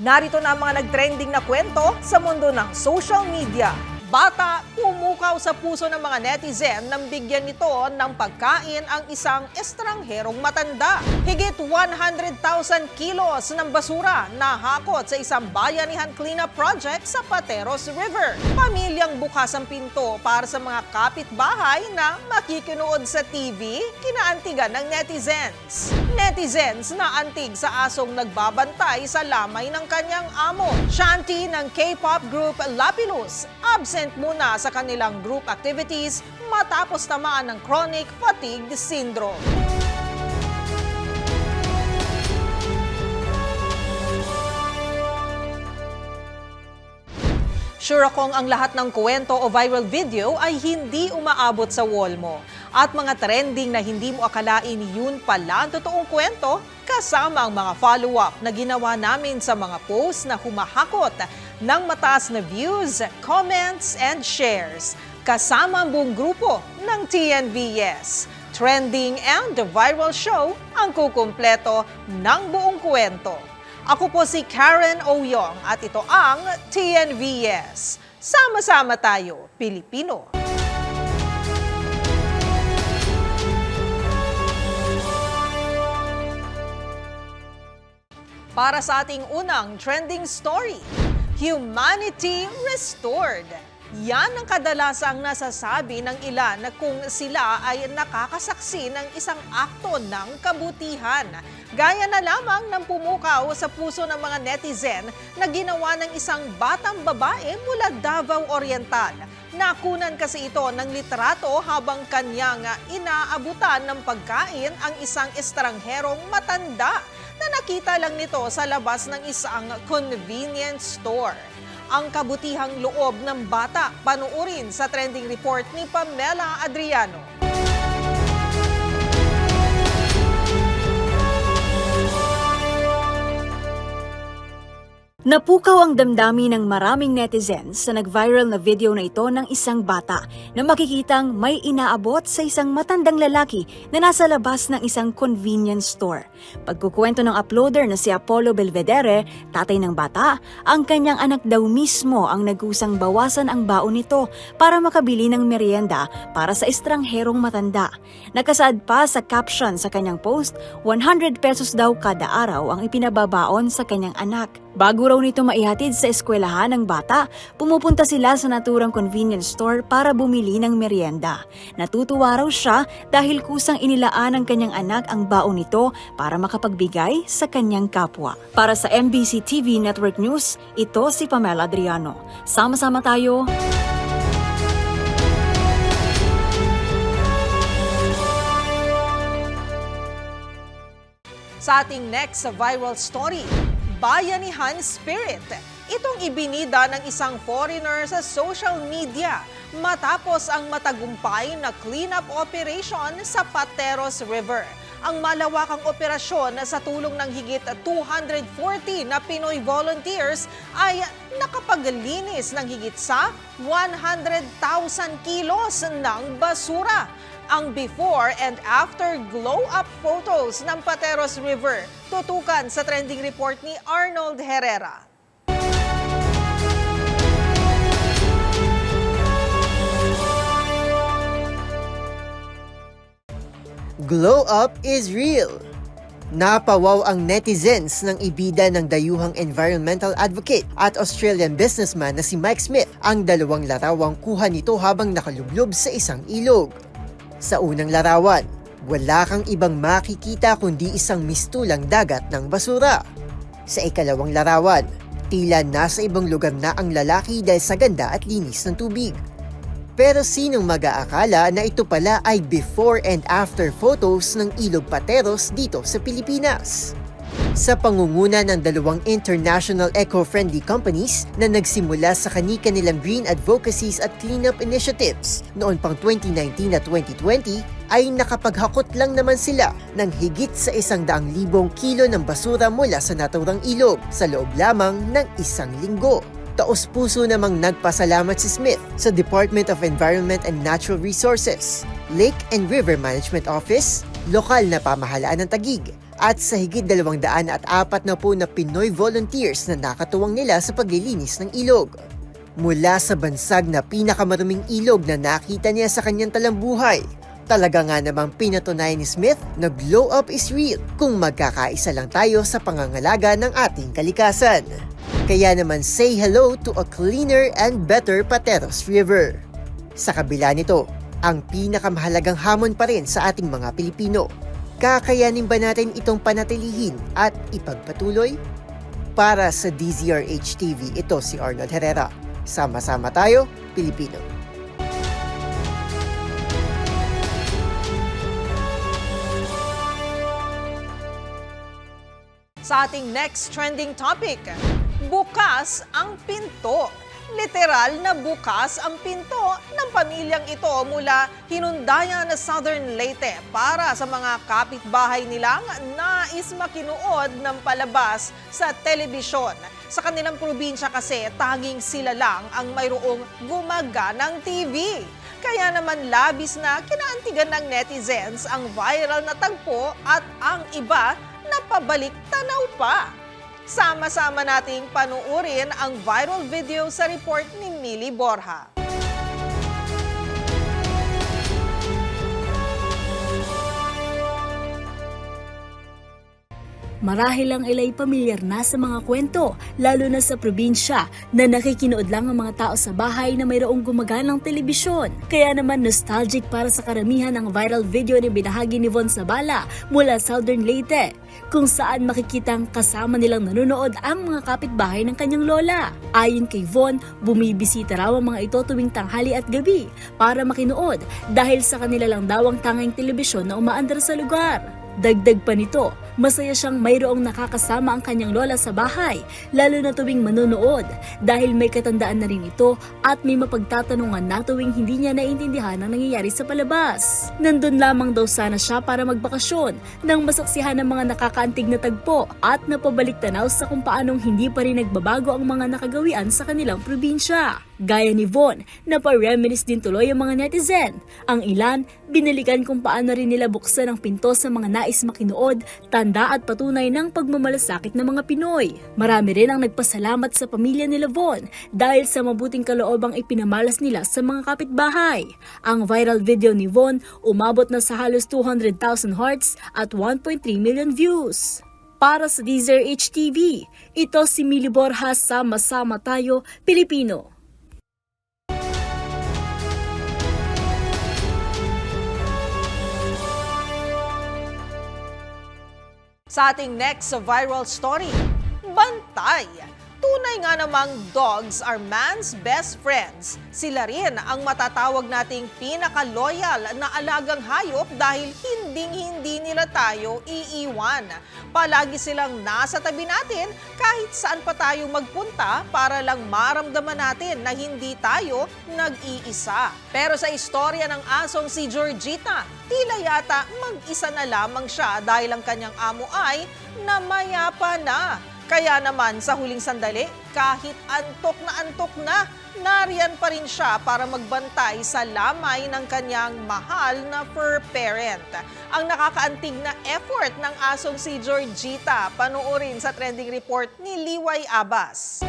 Narito na ang mga nagtrending na kwento sa mundo ng social media. Bata, pumukaw sa puso ng mga netizen nang bigyan nito ng pagkain ang isang estrangherong matanda. Higit 100,000 kilos ng basura na hakot sa isang bayanihan cleanup project sa Pateros River. Pamilyang bukas ang pinto para sa mga kapitbahay na makikinood sa TV, kinaantigan ng netizens. Netizens na antig sa asong nagbabantay sa lamay ng kanyang amo. Shanty ng K-pop group Lapilus, absent muna sa kanilang group activities matapos tamaan ng chronic fatigue syndrome. Sure akong ang lahat ng kwento o viral video ay hindi umaabot sa wall mo. At mga trending na hindi mo akalain yun pala ang totoong kwento kasama ang mga follow-up na ginawa namin sa mga posts na humahakot ng mataas na views, comments, and shares. Kasama ang buong grupo ng TNVS. Trending and viral show ang kukumpleto ng buong kwento. Ako po si Karen Oyong at ito ang TNVS. Sama-sama tayo, Pilipino. Para sa ating unang trending story, Humanity Restored. Yan ang kadalasang nasasabi ng ilan na kung sila ay nakakasaksi ng isang akto ng kabutihan. Gaya na lamang ng pumukaw sa puso ng mga netizen na ginawa ng isang batang babae mula Davao Oriental. Nakunan kasi ito ng litrato habang kanyang inaabutan ng pagkain ang isang estrangherong matanda na nakita lang nito sa labas ng isang convenience store. Ang kabutihang loob ng bata, panuurin sa trending report ni Pamela Adriano. Napukaw ang damdami ng maraming netizens sa nag-viral na video na ito ng isang bata na makikitang may inaabot sa isang matandang lalaki na nasa labas ng isang convenience store. Pagkukwento ng uploader na si Apollo Belvedere, tatay ng bata, ang kanyang anak daw mismo ang nagusang bawasan ang baon nito para makabili ng merienda para sa estrangherong matanda. Nakasaad pa sa caption sa kanyang post, 100 pesos daw kada araw ang ipinababaon sa kanyang anak. Bago raw nito maihatid sa eskwelahan ng bata, pumupunta sila sa naturang convenience store para bumili ng merienda. Natutuwa raw siya dahil kusang inilaan ng kanyang anak ang baon nito para makapagbigay sa kanyang kapwa. Para sa MBC TV Network News, ito si Pamela Adriano. Sama-sama tayo. Sa ating next viral story, Bayanihan Spirit. Itong ibinida ng isang foreigner sa social media matapos ang matagumpay na cleanup operation sa Pateros River. Ang malawakang operasyon sa tulong ng higit 240 na Pinoy volunteers ay nakapaglinis ng higit sa 100,000 kilos ng basura ang before and after glow-up photos ng Pateros River. Tutukan sa trending report ni Arnold Herrera. Glow up is real. Napawaw ang netizens ng ibida ng dayuhang environmental advocate at Australian businessman na si Mike Smith ang dalawang larawang kuha nito habang nakalublob sa isang ilog. Sa unang larawan, wala kang ibang makikita kundi isang mistulang dagat ng basura. Sa ikalawang larawan, tila nasa ibang lugar na ang lalaki dahil sa ganda at linis ng tubig. Pero sinong mag-aakala na ito pala ay before and after photos ng Ilog Pateros dito sa Pilipinas? Sa pangunguna ng dalawang international eco-friendly companies na nagsimula sa kanika nilang green advocacies at cleanup initiatives noon pang 2019 at 2020, ay nakapaghakot lang naman sila ng higit sa isang daang libong kilo ng basura mula sa naturang ilog sa loob lamang ng isang linggo. Taos-puso namang nagpasalamat si Smith sa Department of Environment and Natural Resources, Lake and River Management Office, lokal na pamahalaan ng Tagig, at sa higit dalawang daan at apat na po na Pinoy volunteers na nakatuwang nila sa paglilinis ng ilog. Mula sa bansag na pinakamaruming ilog na nakita niya sa kanyang talambuhay, talaga nga namang pinatunayan ni Smith na glow up is real kung magkakaisa lang tayo sa pangangalaga ng ating kalikasan. Kaya naman say hello to a cleaner and better Pateros River. Sa kabila nito, ang pinakamahalagang hamon pa rin sa ating mga Pilipino. Kakayanin ba natin itong panatilihin at ipagpatuloy? Para sa DZRH TV, ito si Arnold Herrera. Sama-sama tayo, Pilipino. Sa ating next trending topic, bukas ang pinto. Literal na bukas ang pinto ng pamilyang ito mula Hinundayan na Southern Leyte para sa mga kapitbahay nilang nais makinuod ng palabas sa telebisyon. Sa kanilang probinsya kasi, tanging sila lang ang mayroong gumaganang TV. Kaya naman labis na kinaantigan ng netizens ang viral na tagpo at ang iba napabalik tanaw pa. Sama-sama nating panuurin ang viral video sa report ni Millie Borja. Marahil ang ilay pamilyar na sa mga kwento, lalo na sa probinsya, na nakikinood lang ang mga tao sa bahay na mayroong gumaganang telebisyon. Kaya naman nostalgic para sa karamihan ang viral video ni binahagi ni Von Sabala mula Southern Leyte, kung saan makikitang kasama nilang nanonood ang mga kapitbahay ng kanyang lola. Ayon kay Von, bumibisita raw ang mga ito tuwing tanghali at gabi para makinood dahil sa kanila lang daw ang tanging telebisyon na umaandar sa lugar. Dagdag pa nito, masaya siyang mayroong nakakasama ang kanyang lola sa bahay, lalo na tuwing manonood dahil may katandaan na rin ito at may mapagtatanungan na tuwing hindi niya naiintindihan ang nangyayari sa palabas. Nandun lamang daw sana siya para magbakasyon nang masaksihan ng mga nakakaantig na tagpo at napabalik tanaw sa kung paanong hindi pa rin nagbabago ang mga nakagawian sa kanilang probinsya. Gaya ni Von, napareminis din tuloy ang mga netizen. Ang ilan, binalikan kung paano rin nila buksan ang pinto sa mga nais makinood, tanda at patunay ng pagmamalasakit ng mga Pinoy. Marami rin ang nagpasalamat sa pamilya nila Von dahil sa mabuting kaloobang ipinamalas nila sa mga kapitbahay. Ang viral video ni Von umabot na sa halos 200,000 hearts at 1.3 million views. Para sa Deezer HTV, ito si Mili Borja sa Masama Tayo, Pilipino. Sa ating next viral story, bantay. Tunay nga namang dogs are man's best friends. Sila rin ang matatawag nating pinaka-loyal na alagang hayop dahil hinding-hindi nila tayo iiwan. Palagi silang nasa tabi natin kahit saan pa tayo magpunta para lang maramdaman natin na hindi tayo nag-iisa. Pero sa istorya ng asong si Georgita, tila yata mag-isa na lamang siya dahil ang kanyang amo ay namayapa na. Kaya naman sa huling sandali, kahit antok na antok na, nariyan pa rin siya para magbantay sa lamay ng kanyang mahal na fur parent. Ang nakakaantig na effort ng asong si Georgita, panuorin sa trending report ni Liway Abbas.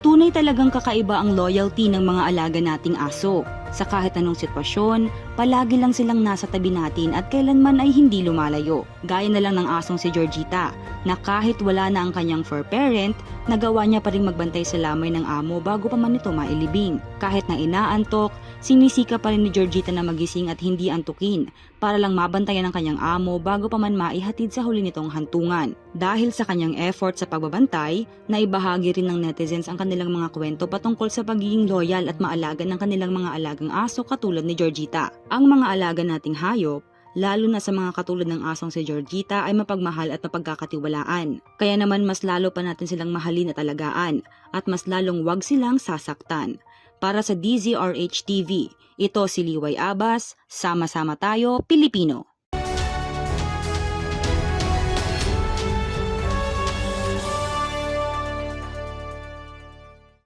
Tunay talagang kakaiba ang loyalty ng mga alaga nating aso. Sa kahit anong sitwasyon, palagi lang silang nasa tabi natin at kailanman ay hindi lumalayo. Gaya na lang ng asong si Georgita, na kahit wala na ang kanyang fur parent, nagawa niya pa rin magbantay sa lamay ng amo bago pa man ito mailibing. Kahit na inaantok, sinisika pa rin ni Georgita na magising at hindi antukin para lang mabantayan ang kanyang amo bago pa man maihatid sa huli nitong hantungan. Dahil sa kanyang effort sa pagbabantay, naibahagi rin ng netizens ang kanilang mga kwento patungkol sa pagiging loyal at maalaga ng kanilang mga alagang aso katulad ni Georgita. Ang mga alaga nating hayop lalo na sa mga katulad ng asong si Georgita ay mapagmahal at mapagkakatiwalaan. Kaya naman mas lalo pa natin silang mahalin at alagaan at mas lalong wag silang sasaktan. Para sa DZRH TV, ito si Liway Abbas, Sama-sama Tayo, Pilipino.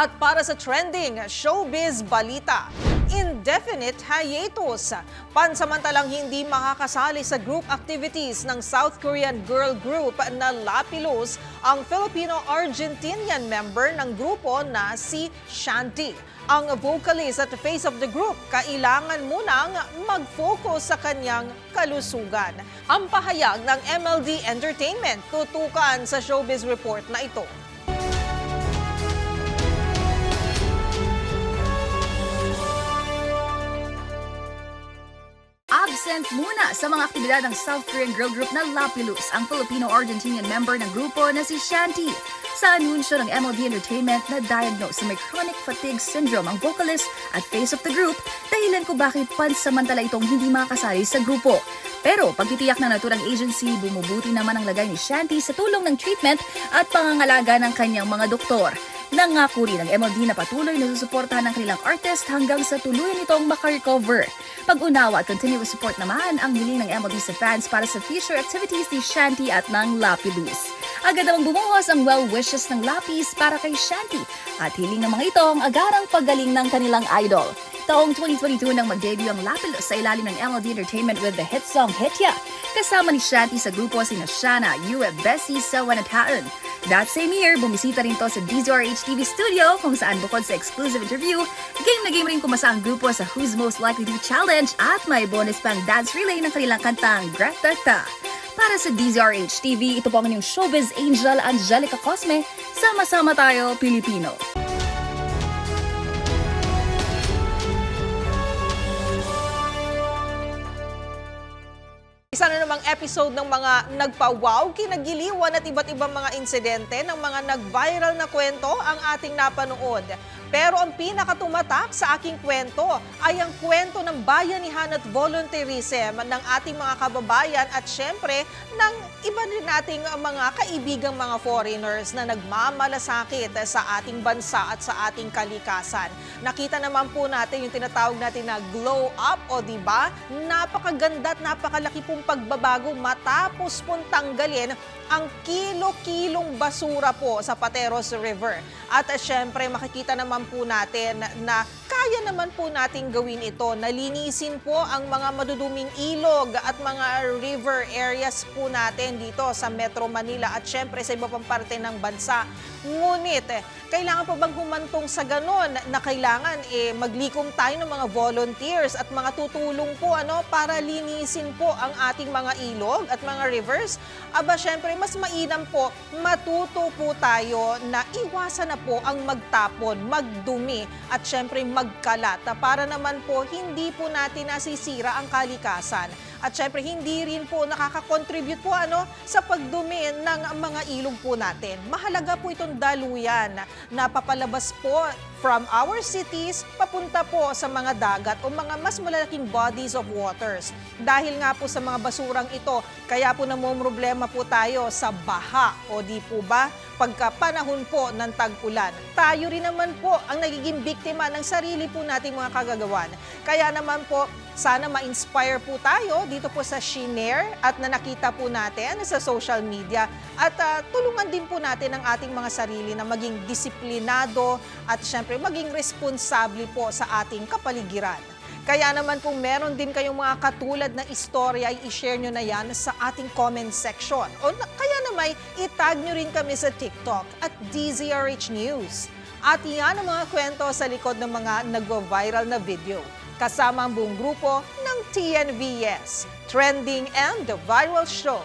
At para sa trending showbiz balita, indefinite hiatus. Pansamantalang hindi makakasali sa group activities ng South Korean girl group na Lapilus ang Filipino-Argentinian member ng grupo na si Shanti. Ang vocalist at face of the group, kailangan munang mag-focus sa kanyang kalusugan. Ang pahayag ng MLD Entertainment tutukan sa showbiz report na ito. Absent muna sa mga aktibidad ng South Korean girl group na Lapilus ang Filipino-Argentinian member ng grupo na si Shanti. Sa anunsyo ng MLB Entertainment na diagnose sa may chronic fatigue syndrome ang vocalist at face of the group, dahilan ko bakit pansamantala itong hindi makakasali sa grupo. Pero pagtitiyak ng naturang agency, bumubuti naman ang lagay ni Shanti sa tulong ng treatment at pangangalaga ng kanyang mga doktor. Nangako rin ng MLB na patuloy na susuportahan ng kanilang artist hanggang sa tuluyan nitong makarecover. Pag-unawa at continuous support naman ang hiling ng MLB sa fans para sa future activities ni Shanti at ng Lapidus. Agad namang bumuhos ang well wishes ng Lapis para kay Shanti at hiling ng mga ito ang agarang paggaling ng kanilang idol. Taong 2022 nang mag-debut ang Lapilus sa ilalim ng MLB Entertainment with the hit song Hitya. Kasama ni Shanti sa grupo sina Shana, Yue, Bessie, Sawan at Haun. That same year, bumisita rin to sa DZRH TV studio kung saan bukod sa exclusive interview, game na game rin kumasa ang grupo sa Who's Most Likely to Challenge at may bonus pang dance relay ng kanilang kantang Greta Ta. Para sa DZRH TV, ito po ang inyong showbiz angel Angelica Cosme. Sama-sama tayo, Pilipino. Episode ng mga nagpa-wow, kinagiliwan at iba't ibang mga insidente ng mga nag-viral na kwento ang ating napanood. Pero ang pinakatumatak sa aking kwento ay ang kwento ng bayanihan at volunteerism ng ating mga kababayan at syempre ng iba rin nating mga kaibigang mga foreigners na nagmamalasakit sa ating bansa at sa ating kalikasan. Nakita naman po natin yung tinatawag natin na glow up o di ba? Napakaganda at napakalaki pong pagbabago matapos pong tanggalin ang kilo-kilong basura po sa Pateros River. At syempre makikita naman po natin na kaya naman po nating gawin ito. Nalinisin po ang mga maduduming ilog at mga river areas po natin dito sa Metro Manila at syempre sa iba pang parte ng bansa. Ngunit, eh, kailangan pa bang humantong sa ganon na kailangan eh, maglikom tayo ng mga volunteers at mga tutulong po ano para linisin po ang ating mga ilog at mga rivers? Aba, syempre, mas mainam po matuto po tayo na iwasan na po ang magtapon, magdumi at syempre magkalat na para naman po hindi po natin nasisira ang kalikasan. At syempre hindi rin po nakaka-contribute po ano sa pagdumi ng mga ilog po natin. Mahalaga po itong daluyan na papalabas po from our cities papunta po sa mga dagat o mga mas malalaking bodies of waters. Dahil nga po sa mga basurang ito, kaya po namumroblema po tayo sa baha o di po ba? Pagka panahon po ng tag-ulan. Tayo rin naman po ang nagiging biktima ng sarili po nating mga kagagawan. Kaya naman po, sana ma-inspire po tayo dito po sa Shiner at na nakita po natin sa social media at ah, tulungan din po natin ang ating mga sarili na maging disiplinado at syempre maging responsable po sa ating kapaligiran. Kaya naman kung meron din kayong mga katulad na istorya, ay i-share nyo na yan sa ating comment section. O kaya naman, itag nyo rin kami sa TikTok at DZRH News. At yan ang mga kwento sa likod ng mga nagwa-viral na video. Kasama ang buong grupo ng TNVS, Trending and the Viral Show.